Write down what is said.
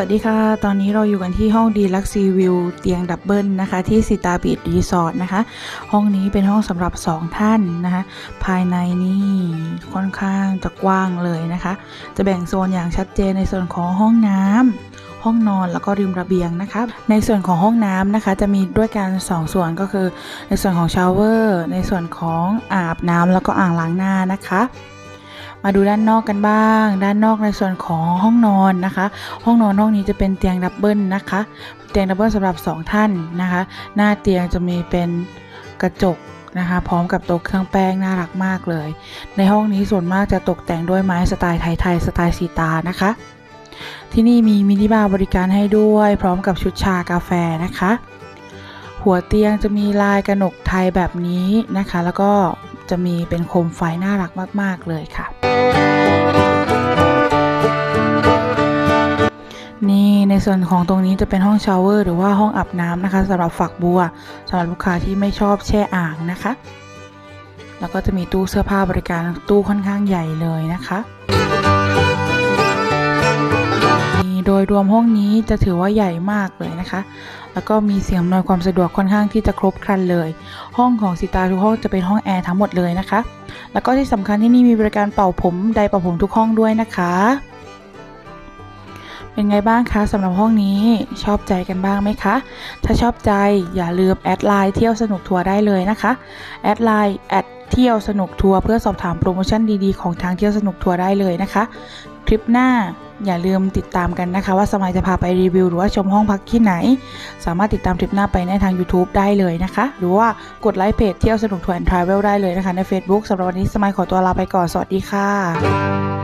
วัสดีค่ะ ตอนนี้เราอยู่กันที่ห้องดีลักซีวิวเตียงดับเบิลนะคะ ที่สิตาบีดรีสอร์ทนะคะ ห้องนี้เป็นห้องสำหรับ 2 ท่านนะคะ ภายในนี่ค่อนข้างจะกว้างเลยนะคะ จะแบ่งโซนอย่างชัดเจนในส่วนของห้องน้ำห้องนอนแล้วก็ริมระเบียงนะคะในส่วนของห้องน้ำนะคะ จะมีด้วยกันสองส่วนก็คือ ในส่วนของชาวเวอร์ในส่วนของอาบน้ำแล้วก็อ่างล้างหน้านะคะ มาดูด้านนอกกันบ้าง ด้านนอกในส่วนของห้องนอนนะคะ ห้องนอนห้องนี้จะเป็นเตียงดับเบิลนะคะ เตียงดับเบิลสำหรับ 2 ท่านนะคะ หน้าเตียงจะมีเป็นกระจกนะคะพร้อมกับโต๊ะเครื่องแป้งน่ารักมากเลย ในห้องนี้ส่วนมากจะตกแต่งด้วยไม้สไตล์ไทยๆสไตล์สีตานะคะ ที่นี่มีมินิบาร์บริการให้ด้วย พร้อมกับชุดชากาแฟนะคะ หัวเตียงจะมีลายกระหนกไทยแบบนี้นะคะ แล้วก็จะมีเป็นโคมไฟน่ารักมาก ๆ เลยค่ะ ส่วนของตรงนี้จะเป็นห้องชาวเวอร์หรือว่าห้องอาบน้ำนะคะสำหรับฝักบัวสำหรับลูกค้าที่ไม่ชอบแช่อ่างนะคะ แล้วก็จะมีตู้เสื้อผ้าบริการตู้ค่อนข้างใหญ่เลยนะคะโดยรวมห้องนี้จะถือว่าใหญ่มากเลยนะคะ แล้วก็มีเสียงอำนวยความสะดวกค่อนข้างที่จะครบครันเลย ห้องของสิตาทุกห้องจะเป็นห้องแอร์ทั้งหมดเลยนะคะ แล้วก็ที่สำคัญที่นี่มีบริการเป่าผมไดเป่าผมทุกห้องด้วยนะคะ เป็นไงบ้างคะสำหรับห้องนี้ชอบใจกันบ้างไหมคะ ถ้าชอบใจอย่าลืมแอดไลน์เที่ยวสนุกทัวร์ได้เลยนะคะแอดไลน์แอดเที่ยวสนุกทัวร์เพื่อสอบถามโปรโมชั่นดีๆของทางเที่ยวสนุกทัวร์ได้เลยนะคะคลิปหน้าอย่าลืมติดตามกันนะคะ ว่าสมัยจะพาไปรีวิว หรือว่าชมห้องพักที่ไหน สามารถติดตามคลิปหน้าไปในทาง YouTube ได้เลยนะคะ หรือว่ากดไลค์เพจเที่ยวสนุกทัวร์แอนทราเวลได้เลยนะคะใน Facebook สำหรับวันนี้สมัยขอตัวลาไปก่อนสวัสดีค่ะ